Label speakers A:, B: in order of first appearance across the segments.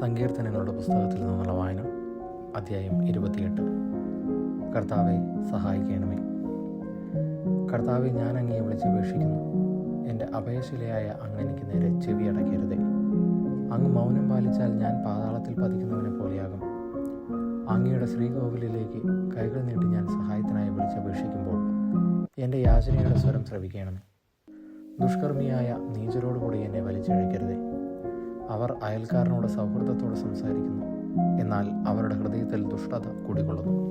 A: സങ്കീർത്തനങ്ങളുടെ പുസ്തകത്തിൽ നിന്നുള്ള വായന അധ്യായം ഇരുപത്തിയെട്ട്. കർത്താവെ സഹായിക്കണമേ. കർത്താവെ ഞാൻ അങ്ങയെ വിളിച്ചപേക്ഷിക്കുന്നു എന്റെ അഭയശിലയായ അങ്ങനെക്ക് നേരെ ചെവി അടയ്ക്കരുതേ. അങ്ങ് മൗനം പാലിച്ചാൽ ഞാൻ പാതാളത്തിൽ പതിക്കുന്നവനെ പോലെയാകും. അങ്ങയുടെ ശ്രീകോവിലേക്ക് കൈകൾ നീട്ടി ഞാൻ സഹായത്തിനായി വിളിച്ചപേക്ഷിക്കുമ്പോൾ എന്റെ യാചനയുടെ സ്വരം ശ്രവിക്കണമേ. ദുഷ്കർമ്മിയായ നീചരോടുകൂടി എന്നെ വലിച്ചിഴക്കരുതേ. അവർ അയൽക്കാരനോട് സൗഹൃദത്തോടെ സംസാരിക്കുന്നു. എന്നാൽ അവരുടെ ഹൃദയത്തിൽ ദുഷ്ടത കുടികൊള്ളുന്നു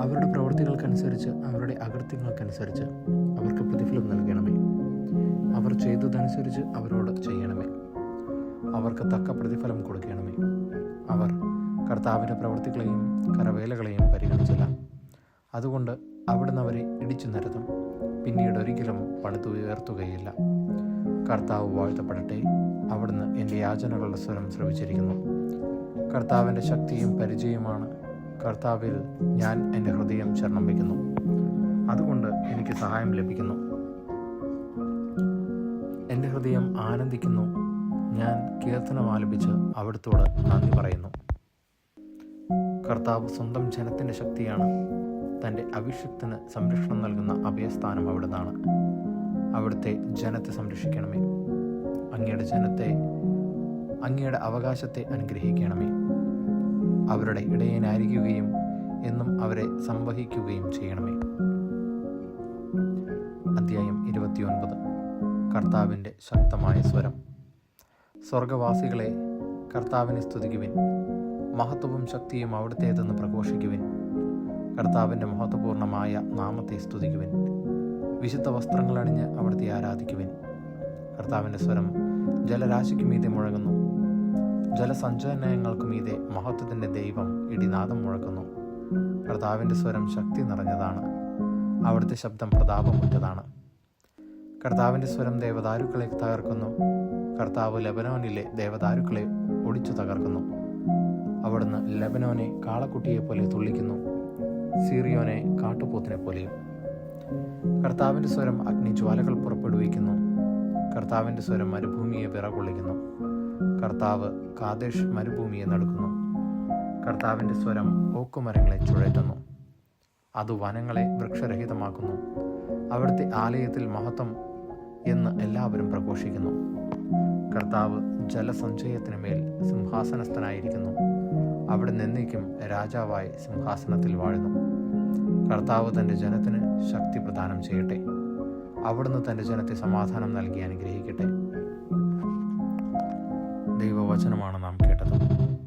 A: അവരുടെ പ്രവൃത്തികൾക്കനുസരിച്ച് അവരുടെ അകൃത്യങ്ങൾക്കനുസരിച്ച് അവർക്ക് പ്രതിഫലം നൽകണമേ. അവർ ചെയ്തതനുസരിച്ച് അവരോട് ചെയ്യണമേ. അവർക്ക് തക്ക പ്രതിഫലം കൊടുക്കണമേ. അവർ കർത്താവിന്റെ പ്രവൃത്തികളെയും കരവേലകളെയും പരിഗണിച്ചില്ല. അതുകൊണ്ട് അവിടുന്ന് അവരെ ഇടിച്ചു നിരത്തും. പിന്നീട് ഒരിക്കലും പടുത്തുയർത്തുകയില്ല. കർത്താവ് വാഴ്ത്തപ്പെടട്ടെ. അവിടുന്ന് എന്റെ യാചനകളുടെ സ്വരം ശ്രവിച്ചിരിക്കുന്നു. കർത്താവിന്റെ ശക്തിയും പരിചയമാണ് കർത്താവിൽ ഞാൻ എന്റെ ഹൃദയം ശരണം വയ്ക്കുന്നു. അതുകൊണ്ട് എനിക്ക് സഹായം ലഭിക്കുന്നു. എന്റെ ഹൃദയം ആനന്ദിക്കുന്നു. ഞാൻ കീർത്തനം ആലപിച്ച് അവിടുത്തോട് നന്ദി പറയുന്നു. കർത്താവ് സ്വന്തം ജനത്തിന്റെ ശക്തിയാണ്. തന്റെ അഭിഷിക്തന് സംരക്ഷണം നൽകുന്ന അഭയസ്ഥാനം അവിടുന്നാണ്. അവിടുത്തെ ജനത്തെ സംരക്ഷിക്കണമേ. അങ്ങയുടെ ജനത്തെ അങ്ങയുടെ അവകാശത്തെ അനുഗ്രഹിക്കണമേ. അവരുടെ ഇടയനായിരിക്കുകയും എന്നും അവരെ സംവഹിക്കുകയും ചെയ്യണമേ. അധ്യായം ഇരുപത്തിയൊൻപത്. കർത്താവിന്റെ ശക്തമായ സ്വരം. സ്വർഗവാസികളെ കർത്താവിനെ സ്തുതിക്കുവിൻ. മഹത്വവും ശക്തിയും അവിടുത്തേതെന്ന് പ്രഘോഷിക്കുവിൻ. കർത്താവിന്റെ മഹത്വപൂർണമായ നാമത്തെ സ്തുതിക്കുവിൻ. വിശുദ്ധ വസ്ത്രങ്ങൾ അണിഞ്ഞ് അവിടുത്തെ ആരാധിക്കുവിൻ. കർത്താവിന്റെ സ്വരം ജലരാശിക്ക് മീതെ മുഴങ്ങുന്നു. ജലസഞ്ചയനങ്ങൾക്ക് മീതെ മഹത്വത്തിന്റെ ദൈവം ഇടിനാദം മുഴക്കുന്നു. കർത്താവിന്റെ സ്വരം ശക്തി നിറഞ്ഞതാണ്. അവിടുത്തെ ശബ്ദം പ്രതാപമുറ്റതാണ്. കർത്താവിന്റെ സ്വരം ദേവദാരുക്കളെ തകർക്കുന്നു. കർത്താവ് ലബനോനിലെ ദേവദാരുക്കളെ ഒടിച്ചു തകർക്കുന്നു. അവിടുന്ന് ലബനോനെ കാളക്കുട്ടിയെ പോലെ തുള്ളിക്കുന്നു. സീറിയോനെ കാട്ടുപോത്തിനെ പോലെയും കർത്താവിന്റെ സ്വരം അഗ്നി ജ്വാലകൾ പുറപ്പെടുവിക്കുന്നു. കർത്താവിന്റെ സ്വരം മരുഭൂമിയെ വിറകൊള്ളിക്കുന്നു. കർത്താവ് കാതേഷ് മരുഭൂമിയെ നടക്കുന്നു. കർത്താവിന്റെ സ്വരം ഓക്കുമരങ്ങളെ ചുഴറ്റുന്നു. അത് വനങ്ങളെ വൃക്ഷരഹിതമാക്കുന്നു. അവിടുത്തെ ആലയത്തിൽ മഹത്വം എന്ന് എല്ലാവരും പ്രഘോഷിക്കുന്നു. കർത്താവ് ജലസഞ്ചയത്തിന് മേൽ സിംഹാസനസ്ഥനായിരിക്കുന്നു. അവിടെ നിന്നേക്കും രാജാവായി സിംഹാസനത്തിൽ വാഴുന്നു. കർത്താവ് തന്റെ ജനത്തിന് ശക്തി പ്രദാനം ചെയ്യട്ടെ. അവിടുന്ന് തന്റെ ജനത്തെ സമാധാനം നൽകി അനുഗ്രഹിക്കട്ടെ. ദൈവവചനമാണ് നാം കേട്ടത്.